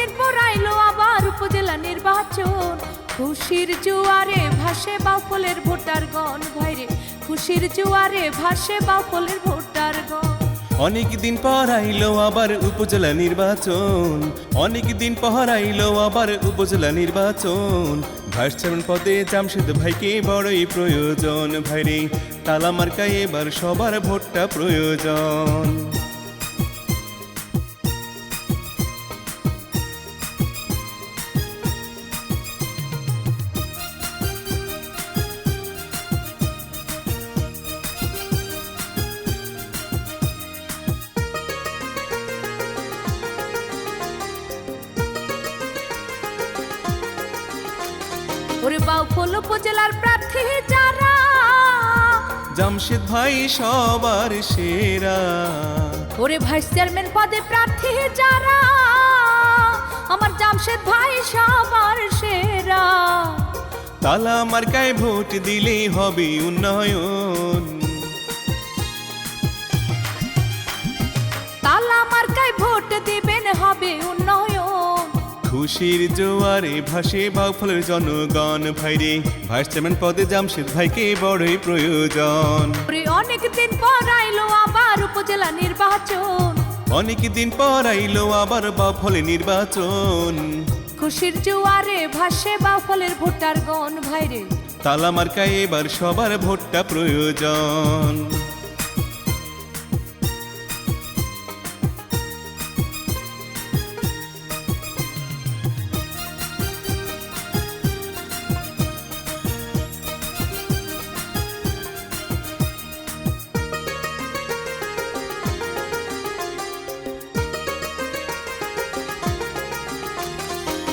অনেকদিন পর আইলো আবার উপজেলা নির্বাচন। খুশির জুয়ারে ভাসে বাউফলের ভোটার গণ ভাইরে, খুশির জুয়ারে ভাসে বাউফলের ভোটার গণ অনেক দিন পর আইলো আবার উপজেলা নির্বাচন। অনেক দিন পর আইলো আবার উপজেলা নির্বাচন। ভাইস চেয়ারম্যান পদে জামশেদ ভাইকে বড়ই প্রয়োজন। ভাইরে, তালা মার্কায় এবার সবার ভোটটা প্রয়োজন। ওরে বাউফল উপজেলার প্রার্থী যারা। জামশেদ ভাই সবার সেরা। ওরে ভাইস চেয়ারম্যান পদে প্রার্থী যারা আমার জামশেদ ভাই সবার সেরা। তালা মার্কায় ভোট দিলেই হবে উন্নয়ন। তালা মার্কায় ভোট দিবেন হবে উন্নয়ন। খুশির জোয়ারে ভাসে বাউফলের জনগণ। ভাইরে ভাইস চেয়ারম্যান পদে জামশেদ ভাইকে বড়ই প্রয়োজন। অনেক দিন পর আইলো আবার উপজেলা নির্বাচন। অনেক দিন পর আইলো আবার বাউফলে নির্বাচন। খুশির জুয়ারে ভাসে বাউফলের ভোটার গণ ভাইরে তালা মার্কায় এবার সবার ভোটটা প্রয়োজন।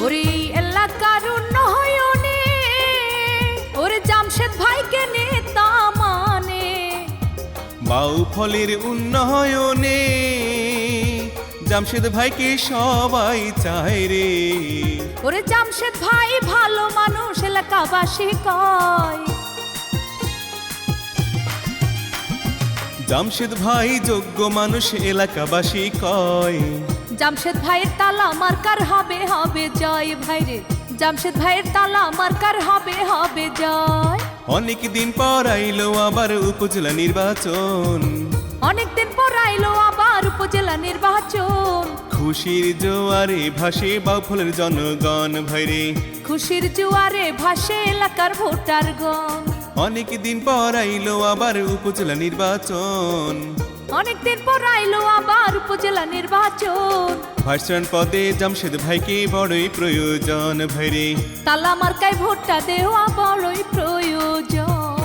ওরে এলাকার উন্নয়নে ওরে জামশেদ ভাইকে নেতা মানে। বাউফলের উন্নয়নে জামশেদ ভাইকে সবাই চায় রে। ওরে জামশেদ ভাই ভালো মানুষ এলাকাবাসী কয়। জামশেদ ভাই যোগ্য মানুষ এলাকাবাসী কয়। জামশেদ ভাইয়ের তালা মার্কার হবে হবে জয় ভাইরে। জামশেদ ভাইয়ের তালা মার্কার হবে হবে জয়। অনেক দিন পর আইলো আবার উপজেলা নির্বাচন। অনেক দিন পর আইলো আবার উপজেলা নির্বাচন। খুশির জোয়ারে ভাসে বাউফলের জনগণ ভাইরে। খুশির জুয়ারে ভাসে এলাকার ভোটার গণ অনেক দিন পর আইলো আবার উপজেলা নির্বাচন। অনেকদিন পর আইলো আবার উপজেলা নির্বাচন। চেয়ারম্যান পদে জামশেদ ভাইকে বড়ই প্রয়োজন ভাইরে। তালা মার্কায় ভোটটা দেওয়া বড়ই প্রয়োজন।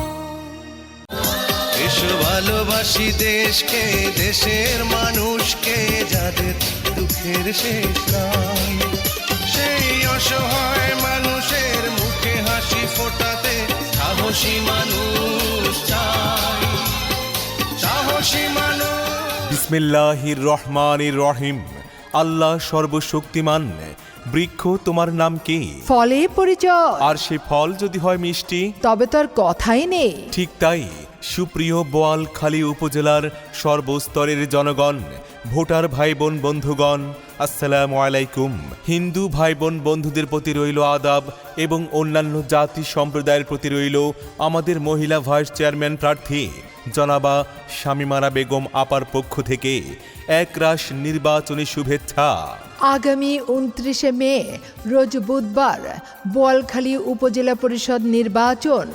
এসো ভালোবাসি দেশকে দেশের মানুষকে যাদের দুঃখের শেষ নাই। সেই অসহায় মানুষের মুখে হাসি ফোটাতে সাহসী মানুষ চাই। সাহসী মানুষ বিসমিল্লাহির রহমানির রহিম। আল্লাহ সর্বশক্তিমান। বৃক্ষ তোমার নাম কি? ফলে পরিচয়। আর সে ফল যদি হয় মিষ্টি? তবে তার কথাই নেই। ঠিক তাই। সুপ্রিয় বোয়ালখালী উপজেলার সর্বস্তরের জনগণ ভোটার ভাই বোন বন্ধুগণ আসসালামু আলাইকুম। হিন্দু ভাই বোন বন্ধুদের প্রতি রইল আদাব এবং অন্যান্য জাতি সম্প্রদায়ের প্রতি রইল আমাদের মহিলা ভাইস চেয়ারম্যান প্রার্থী জনাবা শামিমারা বেগম আপার পক্ষ থেকে একরাশ নির্বাচনী শুভেচ্ছা। আগামী উনত্রিশে মে, রোজ বুধবার, বোয়ালখালী উপজেলা পরিষদ নির্বাচন।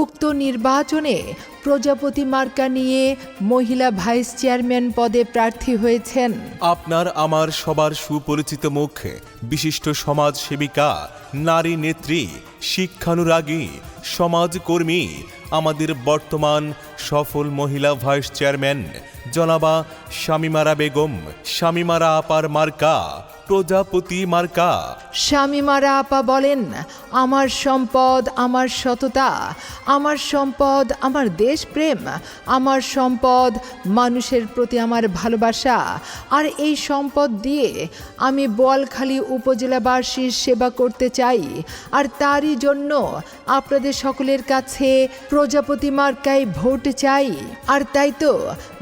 উক্ত নির্বাচনে প্রজাপতি মার্কা নিয়ে মহিলা ভাইস চেয়ারম্যান পদে প্রার্থী হয়েছেন। আপনার আমার সবার সুপরিচিত মুখ বিশিষ্ট সমাজ সেবিকা, নারী নেত্রী, শিক্ষানুরাগী, সমাজকর্মী, আমাদের বর্তমান সফল মহিলা ভাইস চেয়ারম্যান জনাবা শামিমারা বেগম শামিমারা আপার মার্কা প্রজাপতি মার্কা। স্বামীমারা আপা বলেন আমার সম্পদ আমার সততা আমার সম্পদ আমার দেশপ্রেম আমার সম্পদ মানুষের প্রতি আমার ভালোবাসা। আর এই সম্পদ দিয়ে আমি বোয়ালখালী উপজেলাবাসীর সেবা করতে চাই। আর তারই জন্য আপনাদের সকলের কাছে প্রজাপতি মার্কায় ভোট চাই। আর তাই তো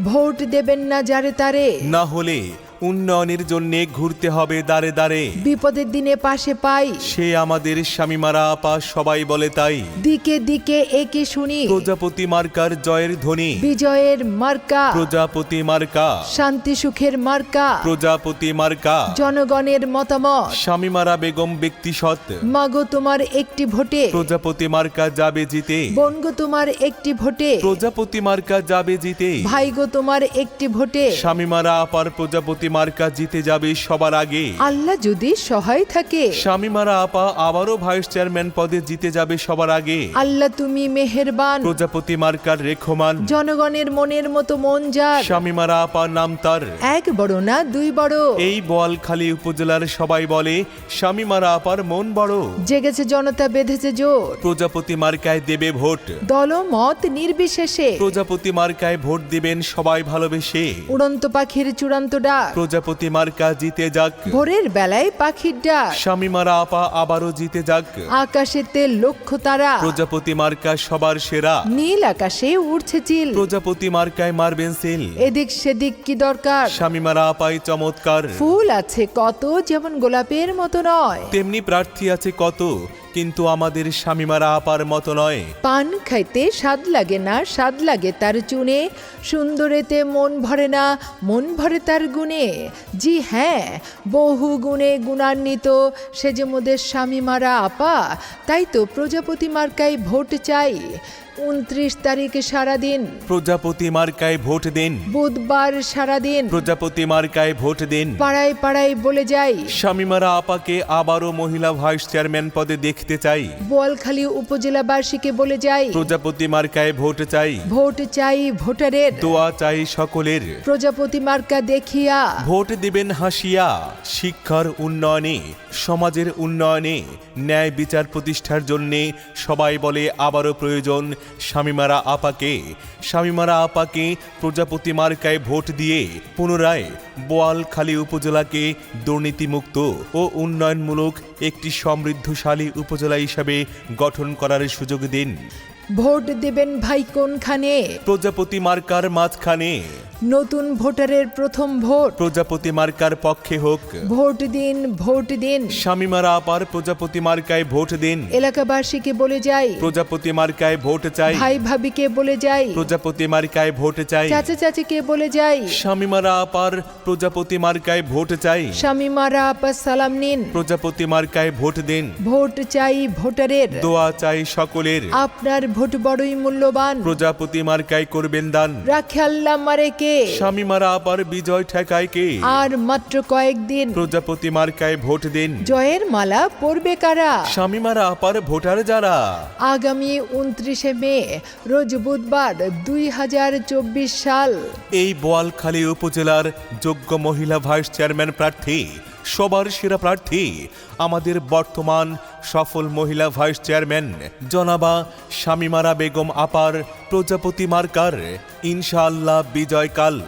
ভোট দেবেন না যারে তারে। না হলে উন্নয়নের জন্য ঘুরতে হবে দাঁড়ে দাঁড়ে বিপদের দিনে পাশে পাই। সে আমাদের স্বামীমারা আপা সবাই বলে তাই। দিকে দিকে একে শুনি। প্রজাপতি মার্কার জয়ের ধ্বনি। বিজয়ের মার্কা। প্রজাপতি মার্কা। শান্তি সুখের মার্কা। প্রজাপতি মার্কা। জনগণের মতামত। স্বামীমারা বেগম ব্যক্তি সৎ। মাগো তোমার একটি ভোটে। প্রজাপতি মার্কা যাবে জিতে। বনগো তোমার একটি ভোটে। প্রজাপতি মার্কা যাবে জিতে। ভাইগো তোমার একটি ভোটে। স্বামীমারা আপার প্রজাপতি মার্কা জিতে যাবে সবার আগে। আল্লাহ যদি সহায় থাকে। স্বামীমারা আপা আবারও ভাইস চেয়ারম্যান পদে জিতে যাবে সবার আগে। আল্লাহ তুমি মেহেরবান। প্রজাপতি মার্কার রেখমান। জনগণের মনের মতো মন যার। স্বামীমারা আপা নাম তার। এক বড় না দুই বড়। এই বোয়ালখালী উপজেলার সবাই বলে স্বামীমারা আপার মন বড়। জেগেছে জনতা বেঁধেছে জোর। প্রজাপতি মার্কায় দেবে ভোট। দল মত নির্বিশেষে। প্রজাপতি মার্কায় ভোট দিবেন সবাই ভালোবেসে। উড়ন্ত পাখির চূড়ান্ত ডাক। প্রজাপতি মার্কা জিতে যাক। ভোরের বেলায় পাখির ডাক। স্বামীমারা আপা আবারও জিতে যাক। আকাশেতে লক্ষ্য তারা। প্রজাপতি মার্কা সবার সেরা। নীল আকাশে উড়ছে চিল। প্রজাপতি মার্কায় মারবেন সিল। এদিক সেদিক কি দরকার? স্বামীমারা আপাই চমৎকার। ফুল আছে কত যেমন গোলাপের মতো নয়। তেমনি প্রার্থী আছে কত। কিন্তু আমাদের স্বামীমারা আপার মতো নয়। পান খাইতে স্বাদ লাগে না, স্বাদ লাগে তার চুনে। সুন্দরেতে মন ভরে না, মন ভরে তার গুণে। জি হ্যাঁ বহু গুণে গুণান্বিত সে যে মোদের স্বামীমারা আপা। তাই তো প্রজাপতি মার্কায় ভোট চাই। উনত্রিশ তারিখে সারাদিন। প্রজাপতি মার্কায় ভোট দিন। বুধবার সারাদিন। প্রজাপতি মার্কায় ভোট দিন। পাড়ায় পাড়ায় বলে যাই। স্বামীমারা আপাকে আবারও মহিলা ভাইস চেয়ারম্যান পদে দেখতে চাই। বোয়ালখালী উপজেলাবাসীকে বলে যাই। প্রজাপতি মার্কায় ভোট চাই। ভোট চাই ভোটারের। দোয়া চাই সকলের। প্রজাপতি মার্কা দেখিয়া। ভোট দিবেন হাসিয়া। শিক্ষার উন্নয়নে সমাজের উন্নয়নে ন্যায় বিচার প্রতিষ্ঠার জন্যে সবাই বলে আবারও প্রয়োজন স্বামীমারা আপাকে স্বামীমারা আপাকে প্রজাপতি মার্কায় ভোট দিয়ে পুনরায় বোয়ালখালী উপজেলাকে দুর্নীতিমুক্ত ও উন্নয়নমূলক একটি সমৃদ্ধশালী উপজেলা হিসাবে গঠন করার সুযোগ দিন। ভোট দেবেন ভাই কোনখানে? প্রজাপতি মার্কার মাঝখানে। নতুন ভোটারের প্রথম ভোট। প্রজাপতি মার্কার পক্ষে হোক। ভোট দিন ভোট দিন। স্বামীমারা আপার প্রজাপতি মার্কায় ভোট দিন। এলাকাবাসীকে বলে যাই। প্রজাপতি মার্কায় ভোট চাই। ভাই ভাবিকে বলে যাই। প্রজাপতি মার্কায় ভোট চাই। চাচা চাচিকে বলে যাই। স্বামীমারা আপার প্রজাপতি মার্কায় ভোট চাই। স্বামী মারা আপা সালাম নিন। প্রজাপতি মার্কায় ভোট দিন। ভোট চাই ভোটারের। দোয়া চাই সকলের। আপনার ভোট বড়ই মূল্যবান। প্রজাপতি মার্কায় করবেন দান। রাখে আল্লাহ মারে কে স্বামীমারা আপার বিজয় ঠেকায় কে? আর মাত্র কয়েকদিন। প্রজাপতি মার্কায় ভোট দিন। জয়ের মালা পরবে কারা? স্বামীমারা আপার ভোটার যারা? আগামী উনত্রিশে মে রোজ বুধবার দুই হাজার চব্বিশ সাল। এই বোয়ালখালী উপজেলার যোগ্য মহিলা ভাইস চেয়ারম্যান প্রার্থী সবার সেরা প্রার্থী আমাদের বর্তমান সফল মহিলা ভাইস চেয়ারম্যান। জনাবা শামিমারা বেগম আপার প্রজাপতি মার্কার। ইনশাআল্লাহ বিজয়কাল।